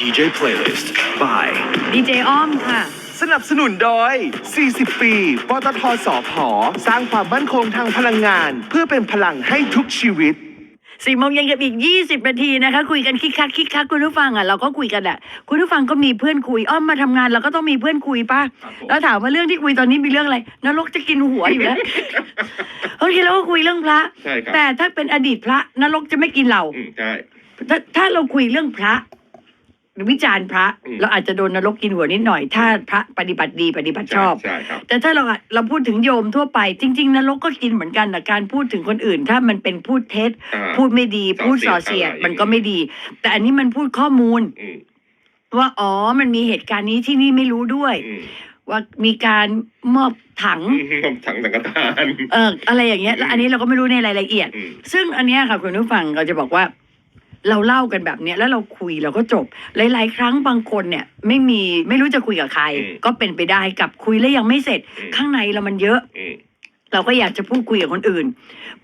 DJ Playlist by ดีเจอ้อมค่ะ สนับสนุนโดย 40 ปี ปตทสอพอสร้างความมั่นคงทางพลังงาน เพื่อเป็นพลังให้ทุกชีวิต สี่โมงเย็นกับอีก 20 นาทีนะคะ คุยกันคิกคักคิกคักคุณผู้ฟังอะเราก็คุยกันอะคุณผู้ฟังก็มีเพื่อนคุยอ้อมมาทำงานเราก็ต้องมีเพื่อนคุยป่ะครับผมแล้วถามว่าเรื่องที่คุยตอนนี้มีเรื่องอะไรนรกจะกินหัวอยู่แล้ว บางทีเราก็คุยเรื่องพระ ใช่ครับ แต่ถ้าเป็นอดีตพระนรกจะไม่กินเรา อืมใช่ ถ้าถ้าเราคุยเรื่องพระหรือ วิจารณ์พระ อืม เราอาจจะโดนนรกกินหัวนิดหน่อย ถ้าพระปฏิบัติดีปฏิบัติชอบใช่ครับ แต่ถ้าเราอะเราพูดถึงโยมทั่วไป จริง ๆ นรกก็กินเหมือนกันแต่การพูดถึงคนอื่น ถ้ามันเป็นพูดเท็จ อ่า พูดไม่ดี ส่อพูดส่อเสีเสียยดดอะไรมันก็ไม่ดี แต่อันนี้มันพูดข้อมูล อืมว่าอ๋อมันมีเหตุการณ์นี้ที่นี่ไม่รู้ด้วย อืมว่ามีการมอบถังอืมถังสังฆทาน เอ่ออะไรอย่างเงี้ยแล้วอันนี้เราก็ไม่รู้ในรายละเอียด อืมซึ่งอันเนี้ยค่ะคุณผู้ฟังเราจะบอกว่า เราเล่ากันแบบเนี้ยแล้วเราคุยเราก็จบ หลาย ๆ ครั้งบางคนเนี่ยไม่มีไม่รู้จะคุยกับใครก็เป็นไปได้กับคุยแล้วยังไม่เสร็จ อืม ข้างในเรามันเยอะ อืมเราก็อยากจะพูดคุยกับคนอื่น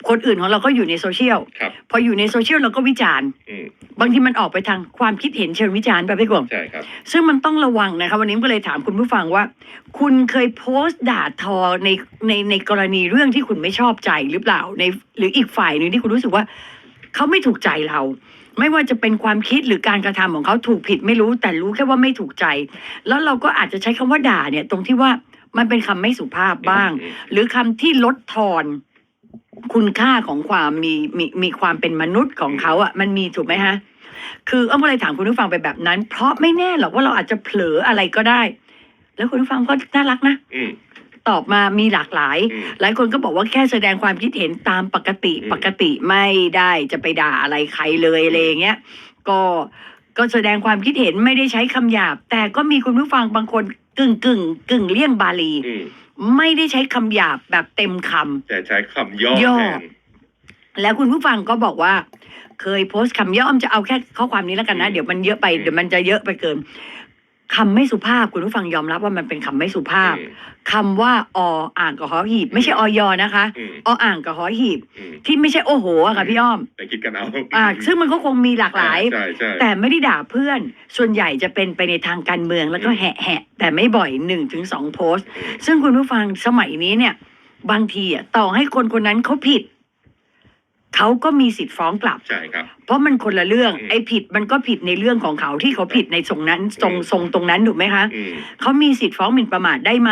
คนอื่นของเราก็อยู่ในโซเชียลครับ พออยู่ในโซเชียลเราก็วิจารณ์ อืมบางทีมันออกไปทางความคิดเห็นเชิงวิจารณ์ไปพี่กวงใช่ครับ ซึ่งมันต้องระวังนะคะวันนี้ก็เลยถามคุณผู้ฟังว่า คุณเคยโพสต์ด่าทอในในในกรณีเรื่องที่คุณไม่ชอบใจหรือเปล่าในหรืออีกฝ่ายหนึ่งที่คุณรู้สึกว่าเขาไม่ถูกใจเรา ไม่ว่าจะเป็นความคิดหรือการกระทำของเขาถูกผิดไม่รู้ แต่รู้แค่ว่าไม่ถูกใจ แล้วเราก็อาจจะใช้คำว่าด่าเนี่ย ตรงที่ว่ามันเป็นคำไม่สุภาพบ้างอืมหรือคำที่ลดทอนคุณค่าของความมีมีมีความเป็นมนุษย์ของเขาอะมันมีถูกไหมฮะ คืออ้อมก็เลยถามคุณผู้ฟังไปแบบนั้น เพราะไม่แน่หรอกว่าเราอาจจะเผลออะไรก็ได้ แล้วคุณผู้ฟังก็น่ารักนะอืม ตอบมามีหลากหลายอืมหลายคนก็บอกว่าแค่แสดงความคิดเห็นตามปกติอืมปกติไม่ได้จะไปด่าอะไรใครเลยอะไรอย่างเงี้ยก็ก็แสดงความคิดเห็นไม่ได้ใช้คำหยาบ แต่ก็มีคุณผู้ฟังบางคนกึ่งกึ่งกึ่งเลี่ยงบาลี อืมไม่ได้ใช้คำหยาบแบบเต็มคำ แต่ใช้คำย่อย่อ แทน แล้วคุณผู้ฟังก็บอกว่า เคยโพสต์คำย่อมจะเอาแค่ข้อความนี้แล้วกันนะ อืมเดี๋ยวมันเยอะไปอืม เดี๋ยวมันจะเยอะไปเกิน คำไม่สุภาพคุณผู้ฟังยอมรับว่ามันเป็นคำไม่สุภาพอืมคำว่าออ่างกับหอหีบ ไม่ใช่ออยนะคะอืมออ่างกับหอหีบ อืมที่ไม่ใช่โอโหอะค่ะพี่อ้อม แต่คิดกันเอาอ่า ซึ่งมันก็คงมีหลากหลาย ใช่ใช่แต่ไม่ได้ด่าเพื่อน ส่วนใหญ่จะเป็นไปในทางการเมืองแล้วก็แหะแหะแต่ไม่บ่อยหนึ่งถึงสองโพสต์อืมซึ่งคุณผู้ฟังสมัยนี้เนี่ย บางทีอะต่อให้คนคนนั้นเขาผิด เขาก็มีสิทธิ์ฟ้องกลับ ใช่ครับ เพราะมันคนละเรื่องอืม ไอ้ผิดมันก็ผิดในเรื่องของเขาที่เขาผิดในทรงนั้นทรงอืมทรงตรงนั้นถูกไหมคะ อืม เขามีสิทธิ์ฟ้องหมิ่นประมาทได้ไหม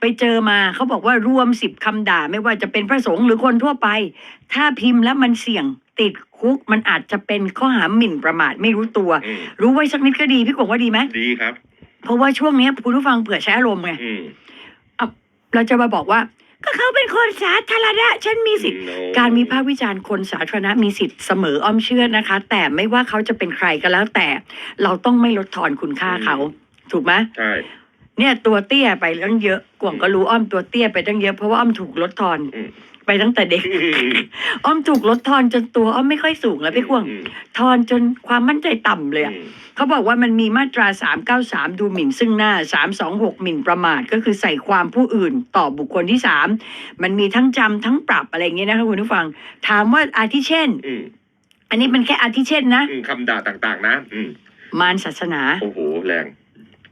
ไปเจอมาเขาบอกว่ารวมสิบคำด่าไม่ว่าจะเป็นพระสงฆ์หรือคนทั่วไป ถ้าพิมพ์แล้วมันเสี่ยงติดคุกมันอาจจะเป็นข้อหาหมิ่นประมาทไม่รู้ตัว อืม รู้ไว้สักนิดก็ดีพี่กงว่าดีไหมดีครับ เพราะว่าช่วงเนี้ยคุณผู้ฟังเผื่อใช้อารมณ์ไงอืม เราจะมาบอกว่า ก็เขาเป็นคนสาธารณะ ฉันมีสิทธิ์โน้การวิพากษ์วิจารณ์คนสาธารณะมีสิทธิ์เสมออ้อมเชื่อนะคะ แต่ไม่ว่าเขาจะเป็นใครก็แล้วแต่ เราต้องไม่ลดทอนคุณค่าเขา ถูกไหมใช่เนี่ยตัวเตี้ยไปตั้งเยอะกวางก็รู้อ้อมตัวเตี้ยไปตั้งเยอะเพราะว่าอ้อมถูกลดทอนอืม ไปตั้งแต่เด็ก อ้อมถูกลดทอนจนตัวอ้อมไม่ค่อยสูงแล้วพี่กวางอืมทอนจนความมั่นใจต่ำเลยอะอืมเขาบอกว่ามันมีมาตรา 393 ดูหมิ่นซึ่งหน้า 326 หมิ่นประมาท ก็คือใส่ความผู้อื่นต่อบุคคลที่ 3 มันมีทั้งจำทั้งปรับอะไรอย่างเงี้ยนะคะคุณผู้ฟัง ถามว่าอาทิเช่นอืมอันนี้เป็นแค่อาทิเช่นนะอืมคำด่าต่าง ๆ นะอืมมารศาสนา โอ้โหแรง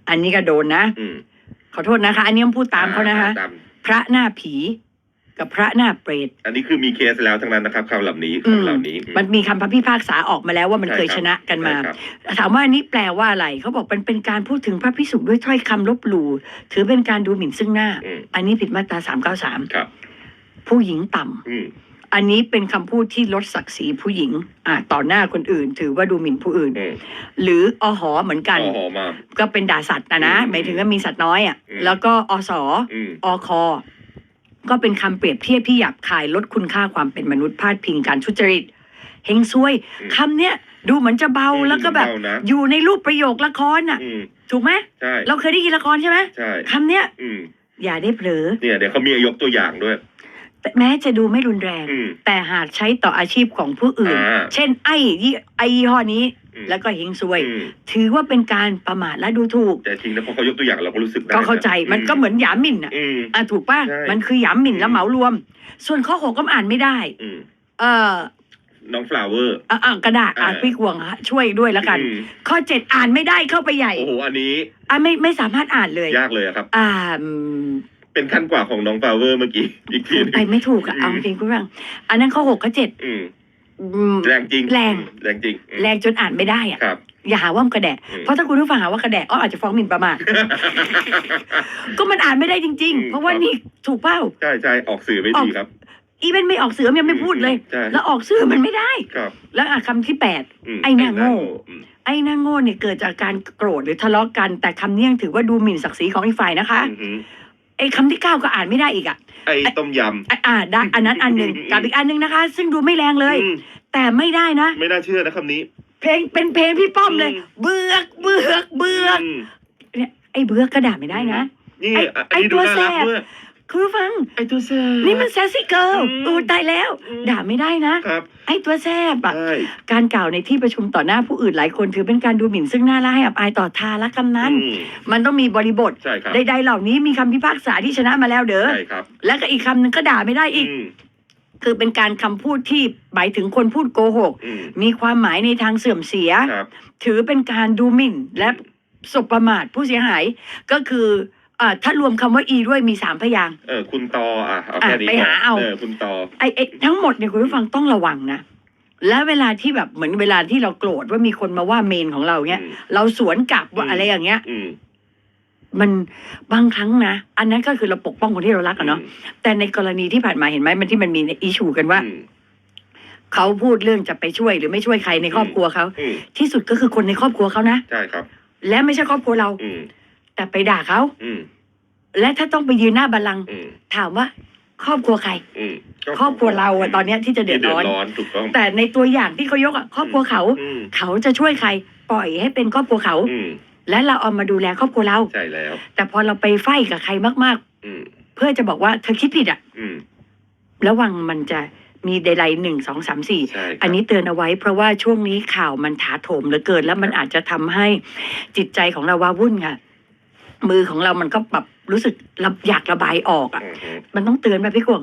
อันนี้ก็โดนนะอืมขอโทษนะคะ อันนี้ผมพูดตามเขานะคะตามพระหน้าผี กับพระหน้าเปรตอันนี้คือมีเคสแล้วทั้งนั้นนะครับคำเหล่านี้อืมคำเหล่านี้อืมันมีคำพิพากษาออกมาแล้วว่ามันใช่เคยรับชนะกันมาใช่ครับถามว่าอันนี้แปลว่าอะไรเขาบอกมันเป็นการพูดถึงพระพิสุด้วยถ้อยคำลบหลู่ถือเป็นการดูหมิ่นซึ่งหน้าอืมอันนี้ผิดมาตราสามเก้าสามครับผู้หญิงต่ำอืมอันนี้เป็นคำพูดที่ลดศักดิ์ศรีผู้หญิงอ่าต่อหน้าคนอื่น ถือว่าดูหมิ่นผู้อื่นอืมหรืออหอเหมือนกันโอ้โหมาก็เป็นด่าสัตว์นะนะอืมหมายถึงว่ามีสัตว์น้อยอะอืมแล้วก็อสอืมอคอ ก็เป็นคำเปรียบเทียบที่หยาบคายลดคุณค่าความเป็นมนุษย์พาดพิงการทุจริตเฮงซวยอืมคำเนี้ยดูเหมือนจะเบาอืมแล้วก็แบบเบานะอยู่ในรูปประโยคละครน่ะอืมถูกไหมใช่เราเคยได้ยินละครใช่ไหมใช่คำเนี้ยอืมอย่าได้เผลอเนี่ยเดี๋ยวเขามียกตัวอย่างด้วยแต่แม้จะดูไม่รุนแรงอืมแต่หากใช้ต่ออาชีพของผู้อื่นอ่าเช่น ไอ้ยี่ไอ้ยี่ห้อนี้อืม แล้วก็เฮงซวยอืมถือว่าเป็นการประมาทและดูถูก แต่จริงแล้วพอเขายกตัวอย่างเราก็รู้สึกได้ก็เข้าใจะมันก็เหมือนหยามหมิ่นอะอืมอะถูกป่ะใช่มันคือหยามหมิ่นอืมแล้วเหมารวม ส่วนข้อหกก็อ่านไม่ได้อืมเออน้องฟลาวเวอร์อะอะกระดาษอะเออพี่กวงฮะช่วยด้วยแล้วกันอืมข้อเจ็ดอ่านไม่ได้เข้าไปใหญ่โอ้โหอันนี้อะไม่ไม่สามารถอ่านเลยยากเลยอะครับ อ่าอืมเป็นขั้นกว่าของน้องฟลาวเวอร์เมื่อกี้อีกทีหนึงไปไม่ถูกอะอืมเอาจริงคุณฟังอันนั้นข้อหกข้อเจ็ด อืมอืมแรงจริง แรง แรงจริงอืมแรงจนอ่านไม่ได้อะ ครับ อย่าหาว่ามันกระแดะ อืมเพราะถ้าคุณผู้ฟังหาว่ากระแดะอ้ออาจจะฟ้องหมิ่นประมาท ก็มันอ่านไม่ได้จริง อืมๆเพราะว่านี่ถูกเป้า ใช่ใช่ออกสื่อไม่ดีครับอีเวนต์ไม่ออกเสือมันยังไม่พูดเลย ใช่แล้วออกสื่อมันไม่ได้ ครับแล้วอะคำที่แปด มไอ้หน้าโง่ อืมไอ้หน้าโง่เนี่ยเกิดจากการโกรธหรือทะเลาะกัน แต่คำนี้ยังถือว่าดูหมิ่นศักดิ์ศรีของอีกฝ่ายนะคะ อือหือ ไอ้คำที่เก้าก็อ่านไม่ได้อีกอะไอ้ต้มยอะอ่าได้อันนั้นอันหนึ่งอืมกับอีกอันหนึ่งนะคะ ซึ่งดูไม่แรงำเลย อืมแต่ไม่ได้นะ ไม่น่าเชื่อนะคำนี้ เพลงเป็นเพลงพี่ป้อมเลย อืม เบือกเบือกเบือกมเนี่ยไอ้เบือกก็ด่าไม่ได้นะ นี่ไอ้อะไอ้นนี้ดูตัวน่ารักแสบ ด้วย คุณผู้ฟัง ไอ้ตัวแซ่บ นี่มันแซซี่เกิลอืมอูตายแล้ว อืม ด่าไม่ได้นะ ครับไอ้ตัวแซบอะใช่การกล่าวในที่ประชุมต่อหน้าผู้อื่นหลายคนถือเป็นการดูหมิ่นซึ่งหน้าและให้อับอายต่อทาและกำนัน อืมมันต้องมีบริบท ใช่ครับใดๆเหล่านี้มีคำพิพากษาที่ชนะมาแล้วเด้อ ใช่ครับแล้วก็อีกคำหนึ่งก็ด่าไม่ได้อีก อืมคือเป็นการคำพูดที่หมายถึงคนพูดโกหก อืมมีความหมายในทางเสื่อมเสีย ครับ ถือเป็นการดูหมิ่นและสบประมาทผู้เสียหาย ก็คือ อ่าถ้ารวมคำว่าอีด้วยมีสามพยางค์ เออคุณตออะเอาแค่นี้อะไปหาเอา เออคุณตอ ไอ้ไอ้ทั้งหมดเนี่ยคุณผู้ฟังต้องระวังนะ และเวลาที่แบบเหมือนเวลาที่เราโกรธว่ามีคนมาว่าเมนของเราเนี้ย อืม เราสวนกลับว่าอืมอะไรอย่างเงี้ย อืมมันบางครั้งนะ อันนั้นก็คือเราปกป้องคนที่เรารักอะเนาะแต่ในกรณีที่ผ่านมาเห็นไหมมันที่มันมีอิชูกันว่า อืมเขาพูดเรื่องจะไปช่วยหรือไม่ช่วยใครในครอบครัวเขาอืมที่สุดก็คือคนในครอบครัวเขานะ ใช่ครับ และไม่ใช่ครอบครัวเรา อืม แต่ไปด่าเขาอืมและถ้าต้องไปยืนหน้าบัลลังก์อืมถามว่า ครอบครัวใคร อืมก็ครอบครัวเราอะตอนเนี้ยที่จะเดือดร้อนที่ร้อนถูกต้องแต่ในตัวอย่างที่เขายกอะครอบครัวเขา อืมเขาจะช่วยใคร ปล่อยให้เป็นครอบครัวเขา อืมและเราเอามาดูแลครอบครัวเรา ใช่แล้ว แต่พอเราไปไฟกับใครมากอืมๆ เพื่อจะบอกว่าเธอคิดผิดอะอืมระวังมันจะมีใดๆหนึ่งสองสามสี่ ใช่ครับอันนี้เตือนเอาไว้เพราะว่าช่วงนี้ข่าวมันถาโถมเหลือเกิน แล้วมันอาจจะทำให้จิตใจของเราว้าวุ่นค่ะ มือของเรามันก็แบบรู้สึกระอยากระบายออกอะอืมอืมมันต้องเตือนแบบพี่กวง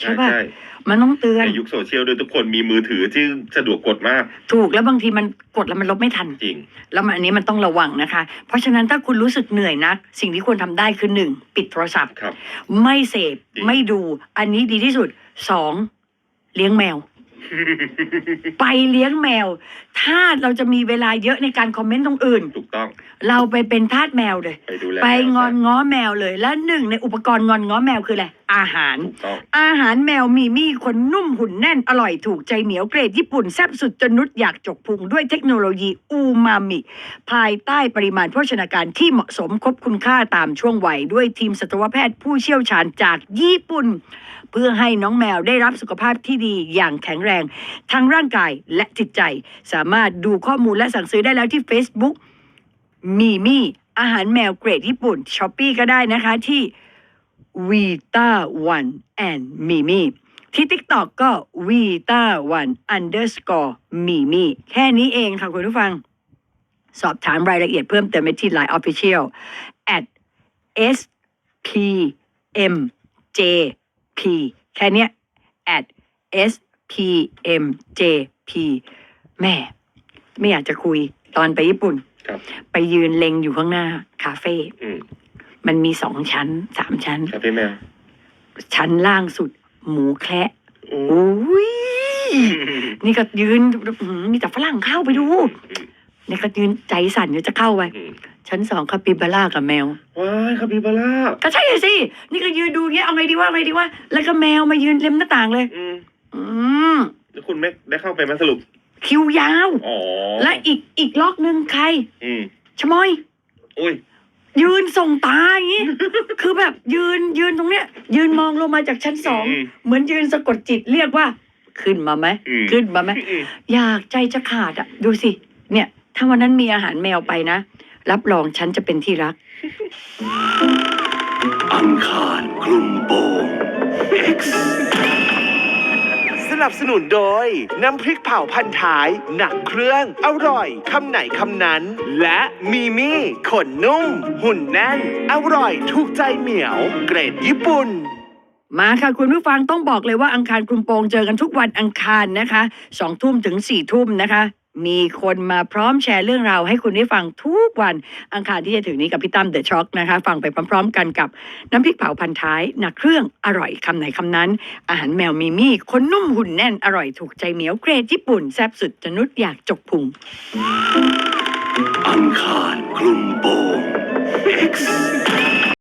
ใช่ใช่ป่ะใช่มันต้องเตือน ในยุคโซเชียลด้วยทุกคนมีมือถือที่สะดวกกดมากถูกแล้วบางทีมันกดแล้วมันลบไม่ทัน จริง แล้วมันอันนี้มันต้องระวังนะคะ เพราะฉะนั้นถ้าคุณรู้สึกเหนื่อยนักสิ่งที่ควรทำได้คือหนึ่งปิดโทรศัพท์ ครับ ไม่เสพจริง ไม่ดู อันนี้ดีที่สุดสองเลี้ยงแมว ไปเลี้ยงแมวถ้าเราจะมีเวลาเยอะในการคอมเมนต์ตรงอื่น ถูกต้อง เราไปเป็นทาสแมวเลย ไปดูแลไปแมวงอนซะง้อแมวเลย และหนึ่งในอุปกรณ์งอนง้อแมวคืออะไร อาหาร ถูกต้อง อาหารแมวมีมี่คนนุ่มหุ่นแน่นอร่อยถูกใจเหนียวเกรดญี่ปุ่น แซ่บสุดจนนุดอยากจกพุงด้วยเทคโนโลยีอูมามิ ภายใต้ปริมาณโภชนาการที่เหมาะสมครบคุณค่าตามช่วงวัยด้วยทีมสัตวแพทย์ผู้เชี่ยวชาญจากญี่ปุ่น เพื่อให้น้องแมวได้รับสุขภาพที่ดีอย่างแข็งแรง ทั้งร่างกายและจิตใจสามารถดูข้อมูลและสั่งซื้อได้แล้วที่ Facebook มีมี่อาหารแมวเกรดญี่ปุ่นช้อปปีก็ได้นะคะที่ Vita One and Mimi ที่ TikTok ก็ Vita One underscore Mimi แค่นี้เองค่ะคุณผู้ฟัง สอบถามรายละเอียดเพิ่มเติมไปที่ Line Official at s p m j p แค่เนี้ย at s p m j p แม่ ไม่อยากจะคุยตอนไปญี่ปุ่น ครับ ไปยืนเล็งอยู่ข้างหน้า คาเฟ่อืมมันมีสองชั้นสามชั้น ครับพี่แมวชั้นล่างสุด หมูแคระโอ้โอ้ยนี่ก็ยืนอื้อหือมีแต่ฝรั่งเข้าไปดูอืมนี่ก็ยืนใจสั่นอยู่จะเข้าไป อืมชั้นสองคาปิบาร่ากับแมว ว้ายคาปิบาร่าก็ใช่สิ นี่ก็ยืนดูอย่างเงี้ย เอาไงดีว่าเอาไงดีว่า แล้วก็แมวมายืนเล็มหน้าต่างเลย อืมอืมแล้วคุณไม่ได้เข้าไปไหมาสรุป คิวยาว อ๋อและอีกอีกล็อกหนึ่งใคร อืมชะมอย อุ้ย ยืนส่งตาอย่างงี้ คือแบบยืนยืนตรงเนี้ย ยืนมองลงมาจากชั้นสองอืมเหมือนยืนสะกดจิตเรียกว่า ขึ้นมาไหมอืม ขึ้นมาไหมอืมอยากใจจะขาดอะ ดูสิ เนี่ย ถ้าวันนั้นมีอาหารแมวไปนะ รับรองฉันจะเป็นที่รัก อังคารคลุมโปง X ส นับสนุนโดย น้ำพริกเผาพันท้าย หนักเครื่อง อร่อยคำไหนคำนั้น และมีมี่ขนนุ่ม หุ่นแน่น อร่อยถูกใจเหมียว เกรดญี่ปุ่นมาค่ะคุณผู้ฟังต้องบอกเลยว่าอังคารกลุ่มโปงเจอกันทุกวันอังคารนะคะสองทุ่มถึงสี่ทุ่มนะคะ มีคนมาพร้อมแชร์เรื่องราวให้คุณได้ฟังทุกวันอังคารที่จะถึงนี้กับพี่ตั้มเดอะช็อคนะคะ ฟังไปพร้อม ๆ กันกับน้ำพริกเผาพันท้ายหนักเครื่องอร่อยคำไหนคำนั้น อาหารแมวมีมี่คนนุ่มหุ่นแน่นอร่อยถูกใจเหมียวเกรดญี่ปุ่นแซ่บสุดจนุดอยากจกพุงอังคารคลุมโปง X